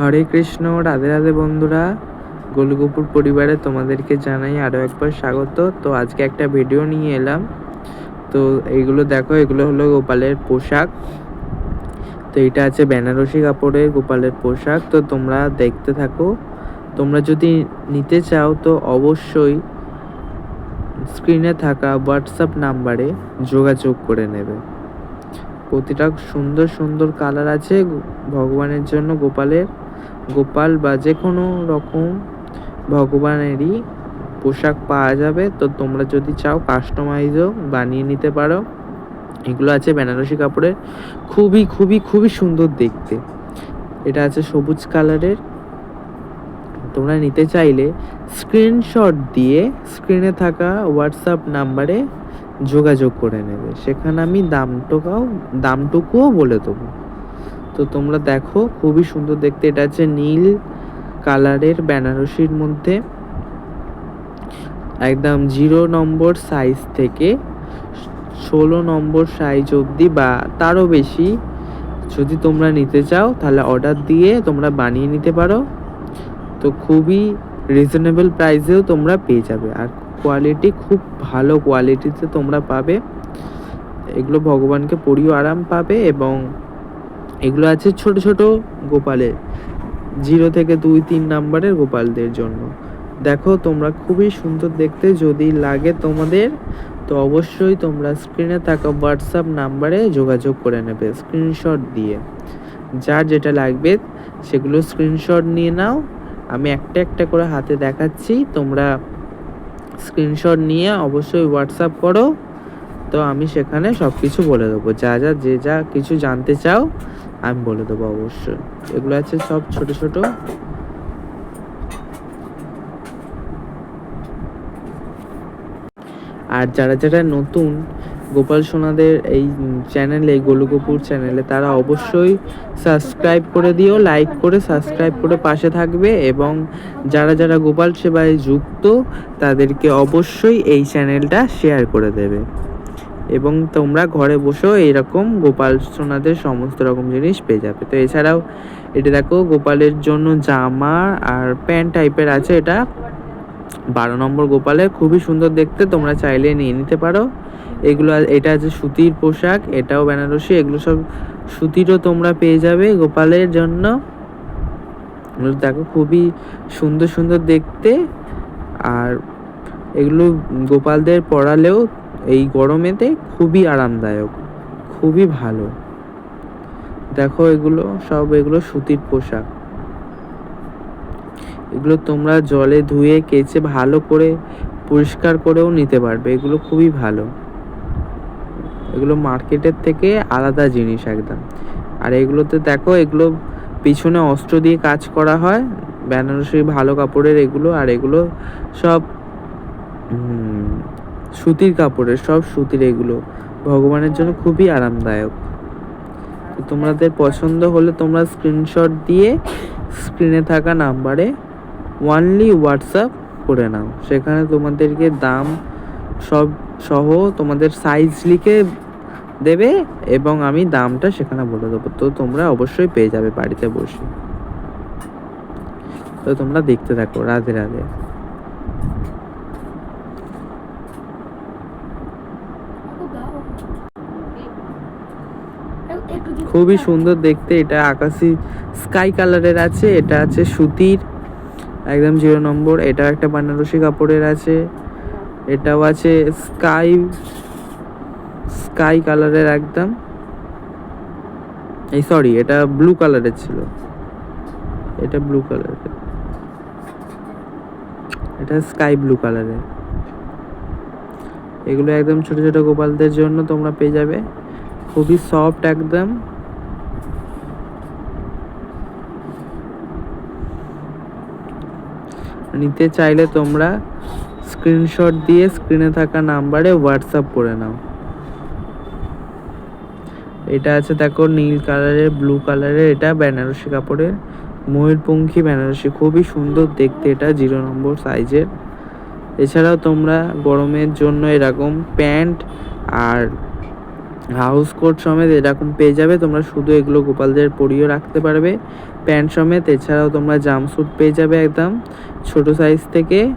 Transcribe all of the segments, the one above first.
হরে কৃষ্ণ, রাধে রাধে বন্ধুরা। গোলগোপুর পরিবারে তোমাদেরকে জানাই আরও একবার স্বাগত। তো আজকে একটা ভিডিও নিয়ে এলাম। তো এইগুলো দেখো, এগুলো হলো গোপালের পোশাক। তো এটা আছে বেনারসি কাপড়ের গোপালের পোশাক। তো তোমরা দেখতে থাকো। তোমরা যদি নিতে চাও তো অবশ্যই স্ক্রিনে থাকা হোয়াটসঅ্যাপ নাম্বারে যোগাযোগ করে নেবে। প্রতিটা সুন্দর সুন্দর কালার আছে ভগবানের জন্য গোপালের। গোপাল বা যে কোনো রকম ভগবানেরই পোশাক পাওয়া যাবে, তো তোমরা যদি চাও কাস্টমাইজও বানিয়ে নিতে পারো। এগুলো আছে বেনারসি কাপড়ের। খুবই খুবই খুবই সুন্দর দেখতে। এটা আছে সবুজ কালারের। তোমরা নিতে চাইলে স্ক্রিনশট দিয়ে স্ক্রিনে থাকা হোয়াটসঅ্যাপ নাম্বারে যোগাযোগ করে নেবে। সেখানে আমি দামটুকাও, দামটুকুও বলে দেবো। তো তোমরা দেখো, খুবই সুন্দর দেখতে। এটা হচ্ছে নীল কালারের বেনারসির মধ্যে। একদম জিরো নম্বর সাইজ থেকে ষোলো নম্বর সাইজ অবধি বা তারও বেশি যদি তোমরা নিতে চাও, তাহলে অর্ডার দিয়ে তোমরা বানিয়ে নিতে পারো। তো খুবই রিজনেবল প্রাইসেও তোমরা পেয়ে যাবে। আর কোয়ালিটি খুব ভালো কোয়ালিটিতে তোমরা পাবে। এগুলো ভগবানকে পরিও আরাম পাবে এবং এগুলো আছে ছোট ছোট গোপালের। জিরো থেকে দুই, তিন নাম্বারের গোপালদের জন্য। দেখো, তোমরা খুবই সুন্দর দেখতে। যদি লাগে তোমাদের, তো অবশ্যই তোমরা স্ক্রিনে থাকা হোয়াটসঅ্যাপ নাম্বারে যোগাযোগ করে নেবে স্ক্রিনশট দিয়ে। যার যেটা লাগবে, সেগুলো স্ক্রিনশট নিয়ে নাও। আমি একটা একটা করে হাতে দেখাচ্ছি। তোমরা স্ক্রিনশট নিয়ে অবশ্যই হোয়াটসঅ্যাপ করো। তো আমি সেখানে সব কিছু বলে দেবো। যা যা, যে যা কিছু জানতে চাও আমি বলে দেবো অবশ্যই। এগুলো আছে সব ছোট ছোট। আর যারা যারা নতুন, গোপাল সোনাদের এই চ্যানেলে গোলুগোপুর চ্যানেলে তারা অবশ্যই সাবস্ক্রাইব করে দিও লাইক করে সাবস্ক্রাইব করে পাশে থাকবে এবং যারা যারা গোপাল সেবায় যুক্ত, তাদেরকে অবশ্যই এই চ্যানেলটা শেয়ার করে দেবে। এবং তোমরা ঘরে বসেও এইরকম গোপাল সোনাদের সমস্ত রকম জিনিস পেয়ে যাবে। তো এছাড়াও এটা দেখো, গোপালের জন্য জামা আর প্যান্ট টাইপের আছে এটা। বারো নম্বর গোপালের খুবই সুন্দর দেখতে, তোমরা চাইলে নিয়ে নিতে পারো। এগুলো এটা আছে সুতির পোশাক, এটাও বেনারসি, এগুলো সব সুতিরও তোমরা পেয়ে যাবে গোপালের জন্য। দেখো খুবই সুন্দর সুন্দর দেখতে। আর এগুলো গোপালদের পরালেও এই গরমেতে খুবই আরামদায়ক, খুবই ভালো। দেখো এগুলো সব, এগুলো সুতির পোশাক। এগুলো তোমরা জলে ধুয়ে, কেচে ভালো করে পরিষ্কার করেও নিতে পারবে। এগুলো খুবই ভালো। এগুলো মার্কেটের থেকে আলাদা জিনিস একদম। আর এগুলোতে দেখো, এগুলো পিছনে অস্ত্র দিয়ে কাজ করা হয়। বেনারসি ভালো কাপড়ের এগুলো, আর এগুলো সব সুতির কাপড়ের সব সুতির এগুলো ভগবানের জন্য খুবই আরামদায়ক। তোমাদের পছন্দ হলে তোমরা স্ক্রিনশট দিয়ে স্ক্রিনে থাকা নাম্বারে ওয়ানলি হোয়াটসঅ্যাপ করে নাও। সেখানে তোমাদেরকে দাম সব সহ তোমাদের সাইজ লিখে দেবে এবং আমি দামটা সেখানে বলে দেবো। তো তোমরা অবশ্যই পেয়ে যাবে বাড়িতে বসে। তো তোমরা দেখতে থাকো রাধে রাধে। খুবই সুন্দর দেখতে এটা আকাশি স্কাই কালারের আছে এটা আছে সুতির একদম জিরো নম্বর এটা একটা বানারসি কাপড়ের আছে এটাও আছে স্কাই স্কাই কালারের একদম। এই সরি এটা ব্লু কালারের ছিল। এটা ব্লু কালারের। এটা স্কাই ব্লু কালারের। এগুলো একদম ছোট ছোট গোপালদের জন্য তোমরা পেয়ে যাবে। খুবই সফট একদম। নিতে চাইলে তোমরা স্ক্রিনশট দিয়ে স্ক্রিনে থাকা নাম্বারে হোয়াটসঅ্যাপ করে নাও। এটা আছে দেখো নীল কালারের ব্লু কালারের এটা বেনারসি কাপড়ের, ময়ূরপঙ্খী বেনারসি। খুবই সুন্দর দেখতে এটা জিরো নম্বর সাইজের এছাড়াও তোমরা গরমের জন্য এরকম প্যান্ট আর হাউস কোট সমেত এরকম পেয়ে যাবে। তোমরা শুধু এগুলো গোপালদের পরিয়েও রাখতে পারবে। প্যান্ট সমেত, এছাড়াও তোমরা জাম্পস্যুট পেয়ে যাবে একদম ছোট সাইজ থেকে।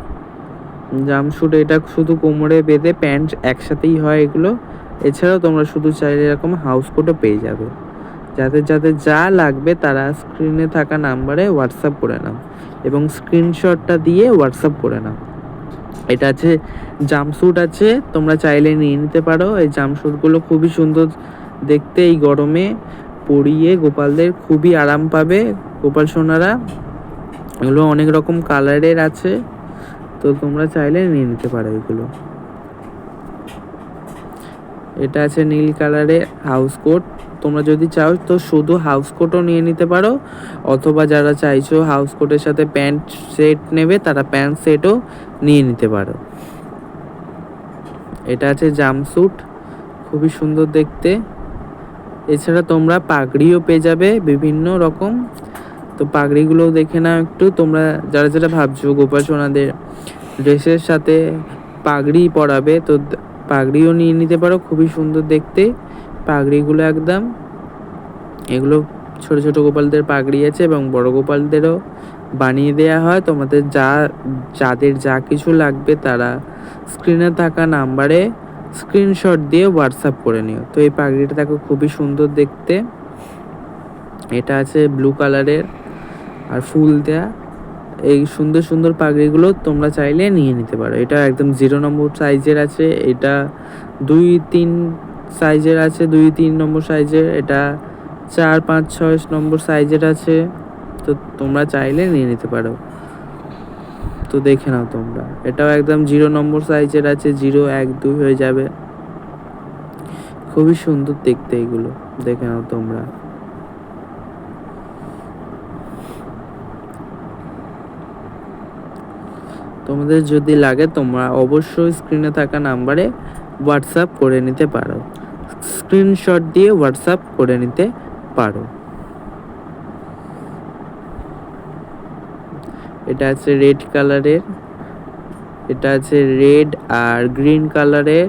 জাম্পস্যুট এটা শুধু কোমরে বেঁধে প্যান্ট একসাথেই হয় এগুলো। এছাড়াও তোমরা শুধু চাইলে এরকম হাউস কোটও পেয়ে যাবে। যাদের যাদের যা লাগবে তারা স্ক্রিনে থাকা নাম্বারে হোয়াটসঅ্যাপ করে নাও এবং স্ক্রিনশটটা দিয়ে হোয়াটসঅ্যাপ করে নাও। এটা আছে জাম্পস্যুট আছে, তোমরা চাইলে নিয়ে নিতে পারো। এই জাম্পস্যুটগুলো খুবই সুন্দর দেখতে, এই গরমে পরিয়ে গোপালদের খুবই আরাম পাবে। গোপাল সোনারা, এগুলো অনেক রকম কালারের আছে, তো তোমরা চাইলে নিয়ে নিতে পারো এগুলো। এটা আছে নীল কালারের হাউস কোট তোমরা যদি চাও তো শুধু হাউস কোটও নিয়ে নিতে পারো, অথবা যারা চাইছো হাউস কোটের সাথে প্যান্ট সেট নেবে, তারা প্যান্ট সেটও নিয়ে নিতে পারো। এটা আছে জামস্যুট খুবই সুন্দর দেখতে। এছাড়া তোমরা পাগড়িও পেয়ে যাবে বিভিন্ন রকম। তো পাগড়িগুলোও দেখে নাও একটু, তোমরা যারা যারা ভাবছ গোপাল সোনাদের ড্রেসের সাথে পাগড়ি পরাবে, তো পাগড়িও নিয়ে নিতে পারো, খুবই সুন্দর দেখতে। পাগড়িগুলো একদম। এগুলো ছোট ছোট গোপালদের পাগড়ি আছে এবং বড় গোপালদেরও বানিয়ে দেওয়া হয়। তোমাদের যা, যাদের যা কিছু লাগবে তারা স্ক্রিনে থাকা নাম্বারে স্ক্রিনশট দিয়ে হোয়াটসঅ্যাপ করে নিও। তো এই পাগড়িটা দেখো খুবই সুন্দর দেখতে। এটা আছে ব্লু কালারের আর ফুল দেয়া। এই সুন্দর সুন্দর পাগড়িগুলো তোমরা চাইলে নিয়ে নিতে পারো। এটা একদম জিরো নম্বর সাইজের আছে। এটা দুই, তিন সাইজের আছে, দুই, তিন নম্বর সাইজের, এটা চার, পাঁচ, ছয় নম্বর সাইজের আছে। তো তোমরা চাইলে নিয়ে নিতে পারো। তো দেখে নাও তোমরা। এটাও একদম জিরো নম্বর সাইজের আছে, জিরো, এক, দুই হয়ে যাবে। খুবই সুন্দর দেখতে এগুলো। দেখে নাও তোমরা। তোমাদের যদি লাগে তোমরা অবশ্যই স্ক্রিনে থাকা নাম্বারে হোয়াটসঅ্যাপ করে নিতে পারো। স্ক্রিনশট দিয়ে হোয়াটসঅ্যাপ করে নিতে পারো। এটা আছে রেড কালারের, এটা আছে রেড আর গ্রিন কালারের।